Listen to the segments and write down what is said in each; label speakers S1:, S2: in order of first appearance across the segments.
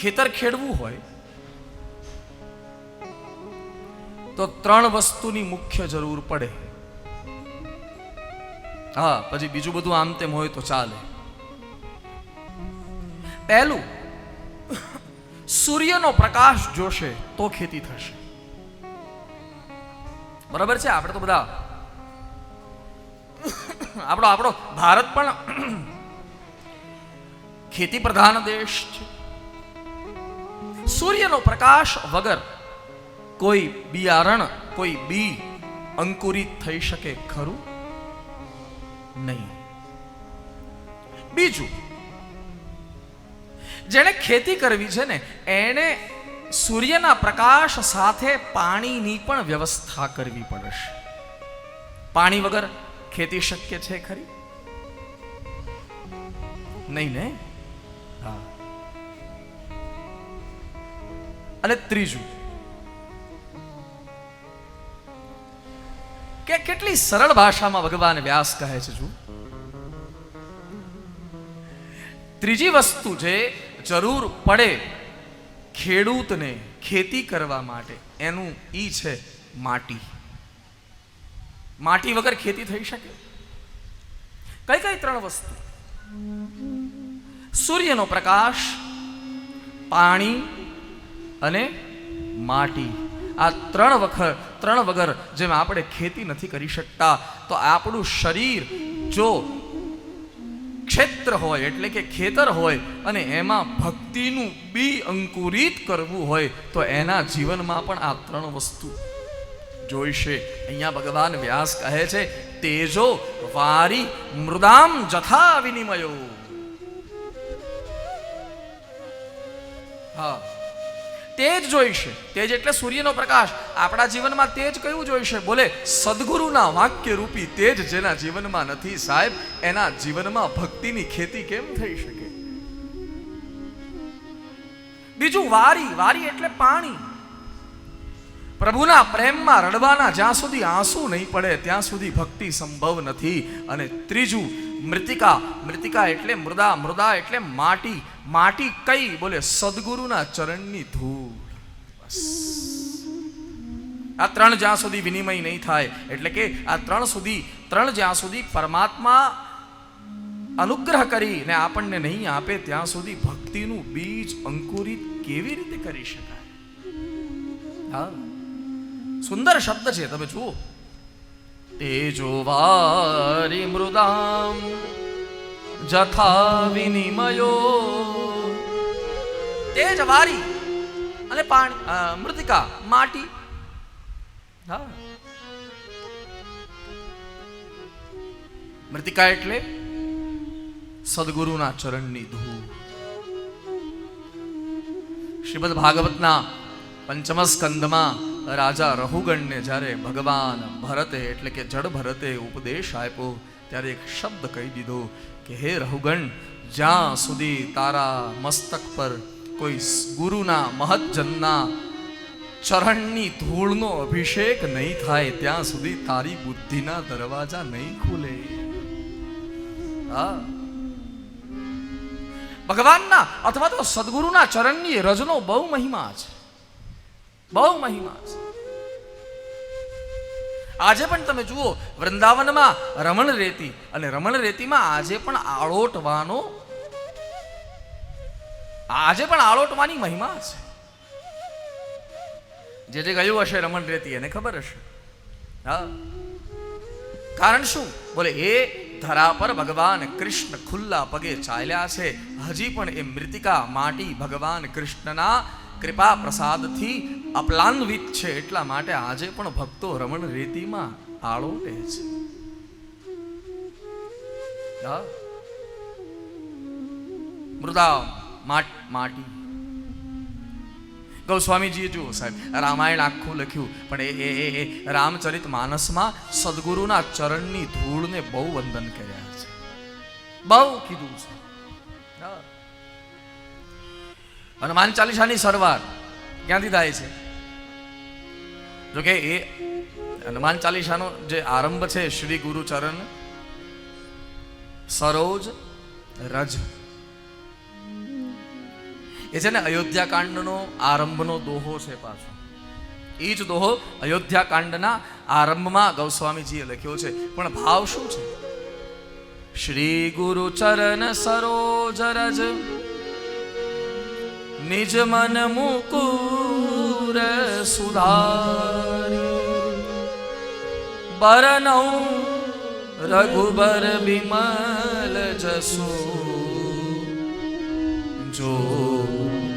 S1: ખેતર ખેડવું હોય, તો ત્રણ વસ્તુની મુખ્ય જરૂર પડે. હા, પછી બીજું બધું આમ તેમ હોય તો ચાલે. પહેલું, સૂર્યનો પ્રકાશ જોશે તો ખેતી થશે. બરાબર છે? આપણે તો બધા આપણો આપણો ભારત પણ ખેતી પ્રધાન દેશ છે. સૂર્યનો પ્રકાશ વગર કોઈ બિયારણ, કોઈ બી અંકુરિત થઈ શકે ખરું? નહીં. બીજું, જેણે ખેતી કરવી છે ને, એણે સૂર્યના પ્રકાશ સાથે પાણીની પણ વ્યવસ્થા કરવી પડશે. પાણી વગર ખેતી શક્ય છે ખરી? નહીં ને? હા. અને ત્રીજું. કે કેટલી સરળ ભાષામાં ભગવાન વ્યાસ કહે છે જુઓ. ત્રીજી વસ્તુ જે જરૂર પડે ખેડૂતને ખેતી કરવા માટે, એનું ઈ છે માટી. માટી વગર ખેતી થઈ શકે? કઈ કઈ ત્રણ વસ્તુ? સૂર્યનો પ્રકાશ, પાણી અને માટી. આ ત્રણ વખત, ત્રણ વગર જેમ આપણે ખેતી નથી કરી શકતા, તો આપણું શરીર જો ક્ષેત્ર હોય, એટલે કે ખેતર હોય, અને એમાં ભક્તિનું બી અંકુરિત કરવું હોય, તો એના જીવનમાં પણ આ ત્રણ વસ્તુ જોઈશે. અહીંયા ભગવાન વ્યાસ કહે છે, તેજો વારી મૃદામ જથા વિનિમયો. હા. તેજ જોઈશે તેજ એટલે સૂર્યનો પ્રકાશ. આપણા જીવનમાં તેજ કયું જોઈશે બોલે, સદગુરુના વાક્ય રૂપી તેજ જેના જીવનમાં નથી સાહેબ, એના જીવનમાં ભક્તિની ખેતી કેમ થઈ શકે? બીજું વારી વારી એટલે પાણી. પ્રભુના પ્રેમમાં રડવાના જ્યાં સુધી આંસુ નહીં પડે, ત્યાં સુધી ભક્તિ સંભવ નથી. અને ત્રીજું મૃતિકા મૃતિકા એટલે મૃદા મૃદા એટલે માટી માટી કઈ? બોલે, સદગુરુના ચરણની ધૂળ. આ ત્રણ જ્યાં સુધી વિનિમય નહીં થાય, એટલે કે આ ત્રણ સુધી, ત્રણ જ્યાં સુધી પરમાત્મા અનુગ્રહ કરીને આપણને નહીં આપે, ત્યાં સુધી ભક્તિનું બીજ અંકુરિત કેવી રીતે કરી શકાય? હા. સુંદર શબ્દ છે, તમે જુઓ. તેજો વારી મૃદામ જથા વિનિમયો તેજ વારી અને પાણી મૃતિકા, માટી. હા. મૃતિકા એટલે સદગુરુના ચરણની ધૂળ. શ્રીમદ ભાગવતના પંચમ સ્કંદમાં રાજા રહુગણને જ્યારે ભગવાન ભરતે એટલે કે જડ ભરતે ઉપદેશ આપ્યો, ત્યારે એક શબ્દ કહી દીધો કે, હે રહુગણ જ્યાં સુધી તારા મસ્તક પર કોઈ ગુરુના મહજનના ચરણની ધૂળનો અભિષેક નહીં થાય, ત્યાં સુધી તારી બુદ્ધિના દરવાજા નહીં ખુલે. હા. ભગવાનના અથવા તો સદગુરુના ચરણની રજનો બહુ મહિમા છે. બહુ મહિમા છે. આજે પણ તમે જુઓ, વૃંદાવનમાં રમણ રેતી અને રમણ રેતીમાં આજે પણ આળોટવાનો આજે પણ આળોટવાની મહિમા છે. જે જે ગયું હશે રમણ રેતી, એને ખબર હશે. હા. કારણ શું? બોલે, એ ધરા પર ભગવાન કૃષ્ણ ખુલ્લા પગે ચાલ્યા છે. હજી પણ એ મૃતિકા માટી ભગવાન કૃષ્ણના કૃપા પ્રસાદથી અપલાન્વિત છે એટલા માટે આજે પણ ભક્તો રમણ રેતીમાં આળોટે છે. મૃદા માટ, માટી. ગૌસ્વામીજીએ જુઓ સાહેબ, રામાયણ આખું લખ્યું, પણ એ એ, એ- રામચરિત માનસમાં સદગુરુના ચરણની ધૂળને બહુ વંદન કર્યા છે. બહુ કીધું છે. હનુમાન ચાલીસાની સરવાર ક્યાંથી થાય છે? જોકે એ હનુમાન ચાલીસાનો જે આરંભ છે શ્રી ગુરુ ચરણ સરોજ, રજ. એ છે ને અયોધ્યા કાંડનો આરંભનો દોહો છે પાછો. એ જ દોહો અયોધ્યા કાંડના આરંભમાં ગૌસ્વામીજીએ લખ્યો છે. પણ ભાવ શું છે? શ્રી ગુરુ ચરણ સરોજ, રજ. નિજ મન મુકુર સુધારી બરનૌ રઘુબર બિમલ જસુ જો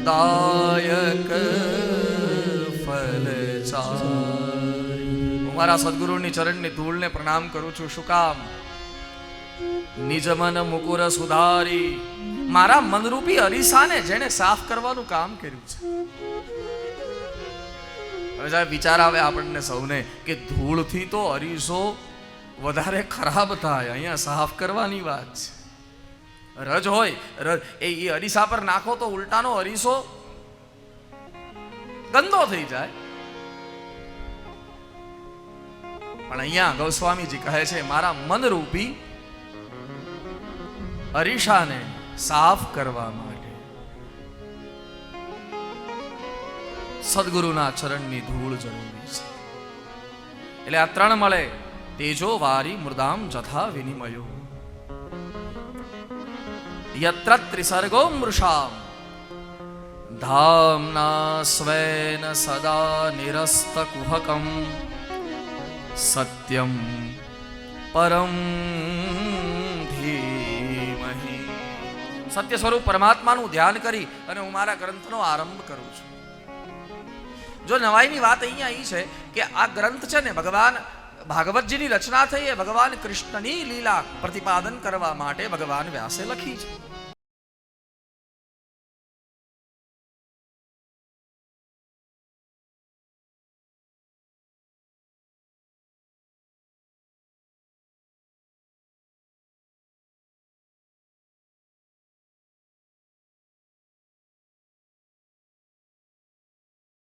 S1: દાયક ફલ હું મારા સદગુરુની ચરણની ધૂળને પ્રણામ કરું છું. શું કામ? નિજ મન મુકુર સુધારી. મારા મનરૂપી અરીસાને જેને સાફ કરવાનું કામ કર્યું છે. હવે વિચાર આવે આપણને સૌને કે ધૂળથી તો અરીસો વધારે ખરાબ થાય. અહીંયા સાફ કરવાની વાત છે. રજ હોય રજ એ અરીસા પર નાખો તો ઉલટાનો અરીસો ગંદો થઈ જાય. પણ અહીંયા ગૌસ્વામીજી કહે છે, મારા મનરૂપી અરીસાને સાફ કરવા માટે. સદગુરુના ચરણની ધૂળ જરૂરી છે. એટલે આ ત્રણ મળે. તેજો વારી મૃદામ જથા વિનિમયો. યત્ર ત્રિસર્ગો મૃષામ. ધામના સ્વેન સદા નિરસ્ત કુહકમ. સત્યમ પરમ ધીમહિ સત્ય સ્વરૂપ પરમાત્માનું ધ્યાન કરી અને હું મારા ગ્રંથનો આરંભ કરું છું. જો નવાઈની વાત અહીંયા એ છે કે આ ગ્રંથ છે ને ભગવાન ભાગવતજીની રચના થઈ એ ભગવાન કૃષ્ણની લીલા પ્રતિપાદન કરવા માટે ભગવાન વ્યાસે લખી છે.